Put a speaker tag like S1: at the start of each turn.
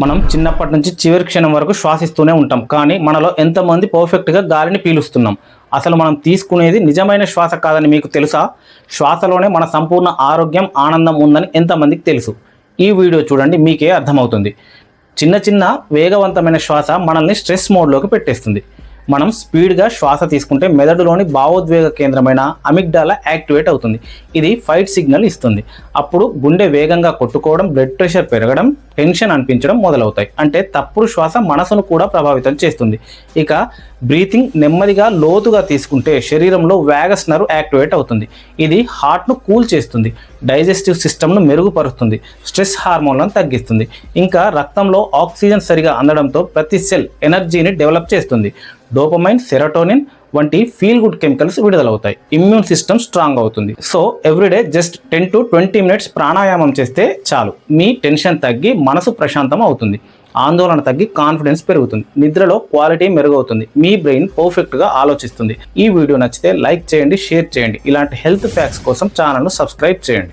S1: మనం చిన్నప్పటి నుంచి చివరి క్షణం వరకు శ్వాసిస్తూనే ఉంటాం. కానీ మనలో ఎంతమంది పర్ఫెక్ట్గా గాలిని పీలుస్తున్నాం. అసలు మనం తీసుకునేది నిజమైన శ్వాస కాదని మీకు తెలుసా? శ్వాసలోనే మన సంపూర్ణ ఆరోగ్యం ఆనందం ఉందని ఎంతమందికి తెలుసు? ఈ వీడియో చూడండి మీకే అర్థమవుతుంది. చిన్న చిన్న వేగవంతమైన శ్వాస మనల్ని స్ట్రెస్ మోడ్లోకి పెట్టేస్తుంది. మనం స్పీడ్గా శ్వాస తీసుకుంటే మెదడులోని భావోద్వేగ కేంద్రమైన అమిగ్డాల యాక్టివేట్ అవుతుంది. ఇది ఫైట్ సిగ్నల్ ఇస్తుంది. అప్పుడు గుండె వేగంగా కొట్టుకోవడం బ్లడ్ ప్రెషర్ పెరగడం టెన్షన్ అనిపించడం మొదలవుతాయి. అంటే తప్పుడు శ్వాస మనసును కూడా ప్రభావితం చేస్తుంది. ఇక బ్రీతింగ్ నెమ్మదిగా లోతుగా తీసుకుంటే శరీరంలో వ్యాగస్ నర్వ్ యాక్టివేట్ అవుతుంది. ఇది హార్ట్ను కూల్ చేస్తుంది. డైజెస్టివ్ సిస్టమ్ను మెరుగుపరుస్తుంది. స్ట్రెస్ హార్మోన్లను తగ్గిస్తుంది. ఇంకా రక్తంలో ఆక్సిజన్ సరిగా అందడంతో ప్రతి సెల్ ఎనర్జీని డెవలప్ చేస్తుంది. డోపమైన్ సెరటోనిన్ వంటి ఫీల్ గుడ్ కెమికల్స్ విడుదలవుతాయి. ఇమ్యూన్ సిస్టమ్ స్ట్రాంగ్ అవుతుంది. So everyday just ten to twenty minutes pranayama చేస్తే చాలు. మీ టెన్షన్ తగ్గి మనసు ప్రశాంతం అవుతుంది. ఆందోళన తగ్గి కాన్ఫిడెన్స్ పెరుగుతుంది. నిద్రలో క్వాలిటీ మెరుగవుతుంది. మీ బ్రెయిన్ పర్ఫెక్ట్గా ఆలోచిస్తుంది. ఈ వీడియో నచ్చితే లైక్ చేయండి షేర్ చేయండి. ఇలాంటి హెల్త్ ఫ్యాక్స్ కోసం ఛానల్ను సబ్స్క్రైబ్ చేయండి.